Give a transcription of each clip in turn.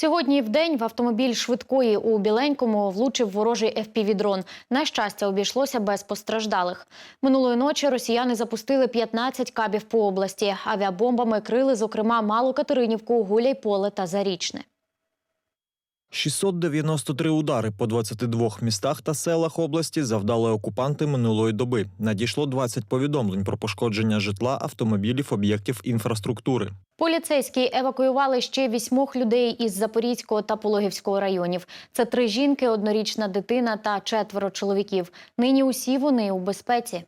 Сьогодні в день в автомобіль швидкої у Біленькому влучив ворожий FPV-дрон. На щастя, обійшлося без постраждалих. Минулої ночі росіяни запустили 15 кабів по області. Авіабомбами крили, зокрема, Малу Катеринівку, Гуляйполе та Зарічне. 693 удари по 22 містах та селах області завдали окупанти минулої доби. Надійшло 20 повідомлень про пошкодження житла, автомобілів, об'єктів інфраструктури. Поліцейські евакуювали ще вісьмох людей із Запорізького та Пологівського районів. Це три жінки, однорічна дитина та четверо чоловіків. Нині усі вони у безпеці.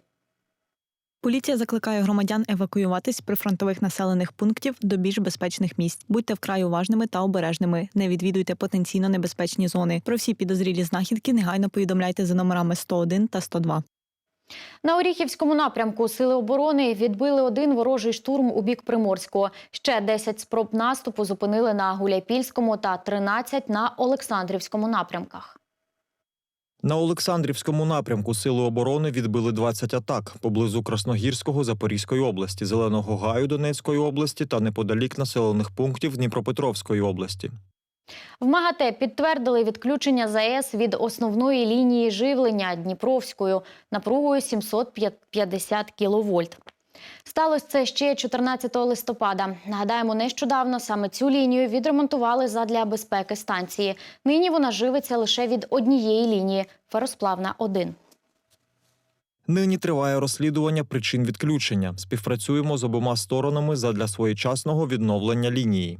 Поліція закликає громадян евакуюватись з прифронтових населених пунктів до більш безпечних місць. Будьте вкрай уважними та обережними. Не відвідуйте потенційно небезпечні зони. Про всі підозрілі знахідки негайно повідомляйте за номерами 101 та 102. На Оріхівському напрямку сили оборони відбили один ворожий штурм у бік Приморського. Ще 10 спроб наступу зупинили на Гуляйпільському та 13 на Олександрівському напрямках. На Олександрівському напрямку Сили оборони відбили 20 атак поблизу Красногірського Запорізької області, Зеленого Гаю Донецької області та неподалік населених пунктів Дніпропетровської області. В МАГАТЕ підтвердили відключення ЗАЕС від основної лінії живлення Дніпровською напругою 750 кВт. Сталося це ще 14 листопада. Нагадаємо, нещодавно саме цю лінію відремонтували задля безпеки станції. Нині вона живиться лише від однієї лінії феросплавна 1 Нині триває розслідування причин відключення. Співпрацюємо з обома сторонами задля своєчасного відновлення лінії.